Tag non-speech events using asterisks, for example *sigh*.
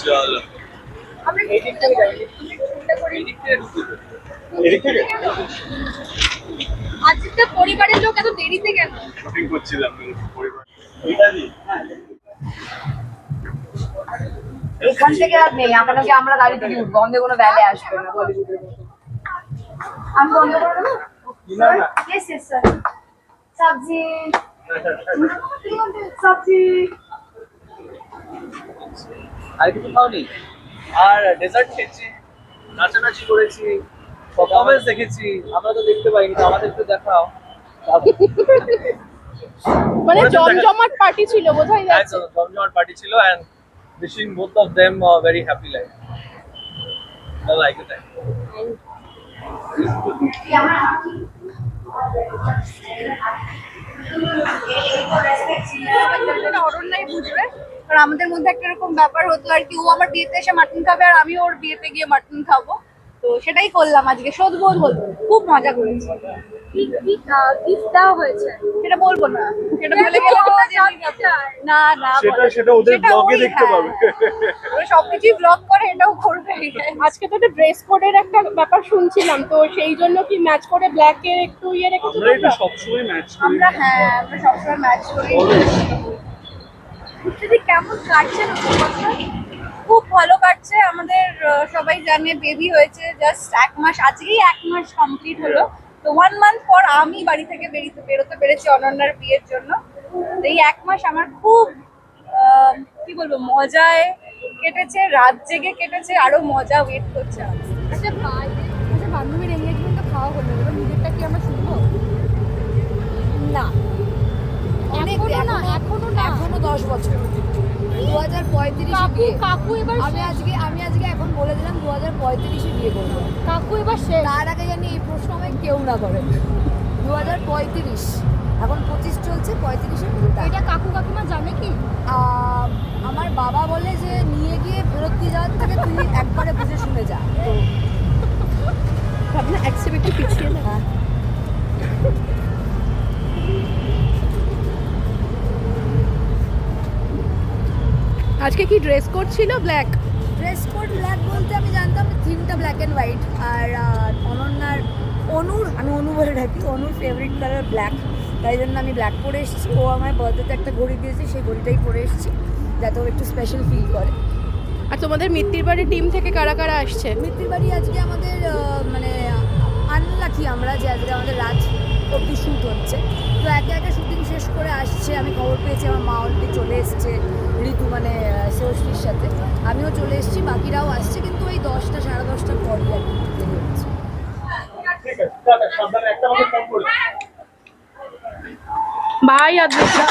চলো। আমরা এই দিক থেকে যাই চিন্তা করি এদিক থেকে আজকে পরিবারের লোক এত দেরিতে কেন? শুটিং করছিলাম পরিবার। এখান থেকে আর নেই আপনাকে আমরা গাড়ি থেকে উঠবো আমাদের কোনো ভ্যালে আসবে না। বলিউডের আমি বন্ধ করে দেবো স্যার সবজি। সবজি। আর কিছু খাওনি? আর ডেজার্ট খেয়েছি নাচানাচি করেছি পারফরমেন্স দেখেছি আমরা তো দেখতে পাইনি তো আমাদের একটু দেখাও। মানে তো দেখা- জমজমাট পার্টি ছিল বোঝাই যাচ্ছে। জমজমাট পার্টি ছিল and wishing both of them very happy life like it এটা অরণ্যাই বুঝবে। কারণ আমাদের মধ্যে একটা এরকম ব্যাপার হতো আর কি ও আমার বিয়েতে এসে মাটন খাবে আর আমি ওর বিয়েতে গিয়ে মাটন খাব। তো সেটাই করলাম আজকে শোধ বোধ হলো খুব মজা করেছি। কি কি গিফট দেওয়া হয়েছে? সেটা বলব না সেটা বলে গেলে। না না। সেটা সেটা ওদের ব্লগে দেখতে হ্যাঁ। পাবে। *laughs* ওরা সবকিছুই ব্লগ করে এটাও করবে আজকে তো একটা ড্রেস কোডের একটা ব্যাপার শুনছিলাম তো সেই জন্য কি ম্যাচ করে ব্ল্যাক এর একটু ইয়ে রেখেছো আমরা সবসময় ম্যাচ করি। আমরা হ্যাঁ আমরা সবসময় ম্যাচ করি। যদি কেমন কাটছে খুব ভালো কাটছে, আমাদের সবাই জানে বেবি হয়েছে জাস্ট এক মাস, আজকেই এক মাস কমপ্লিট হলো। তো ওয়ান মান্থ পর আমি বাড়ি থেকে বেরিয়ে, বেরোতে পেরেছি অনন্যার বিয়ের জন্য। এই এক মাস আমার খুব কি বলব, মজায় কেটেছে, রাত জেগে কেটেছে, আরও মজা ওয়েট করছে। আচ্ছা দশ বছর। দু হাজার পঁয়ত্রিশে কাকু বিয়ে। কাকু এবার আমি আজকে আমি আজকে এখন বলে দিলাম দু হাজার পঁয়ত্রিশে বিয়ে করব। কাকু এবার শেষ। তার আগে জানি এই প্রশ্ন আমায় কেউ না করে। দু হাজার পঁয়ত্রিশ। এখন পঁচিশ চলছে পঁয়ত্রিশে এটা কাকু কাকিমা জানে কি? আহ, আমার বাবা বলে যে নিয়ে গিয়ে ফেরত দিয়ে যাওয়ার থেকে তুই একবারে বুঝে শুনে যা। তো ভাবনা এক একটু পিছিয়ে না হ্যাঁ। আজকে কি ড্রেস কোড ছিল ব্ল্যাক ড্রেস কোড ব্ল্যাক বলতে আমি জানতাম থিমটা ব্ল্যাক অ্যান্ড হোয়াইট আর অনন্যার অনুর আমি অনু বলে ডাকি অনুর ফেভারিট কালার ব্ল্যাক তাই জন্য আমি ব্ল্যাক পরে এসেছি। ও আমার বার্থডেতে একটা ঘড়ি দিয়েছে সেই ঘড়িটাই পরে এসেছি যাতে ও একটু স্পেশাল ফিল করে। আর তোমাদের মিত্তির বাড়ি টিম থেকে কারা কারা আসছে? মিত্তির বাড়ি আজকে আমাদের মানে আনলাকি আমরা যে আজকে আমাদের রাত অব্দি শ্যুট হচ্ছে। তো একে একে শুটিং শেষ করে আসছে আমি খবর পেয়েছি আমার মা অলরেডি চলে এসছে। সাথে। আমিও চলে এসেছি বাকিরাও আসছে কিন্তু ওই দশটা সাড়ে দশটার পরই আর কি দেরি হচ্ছে বাই আদ্রিতা।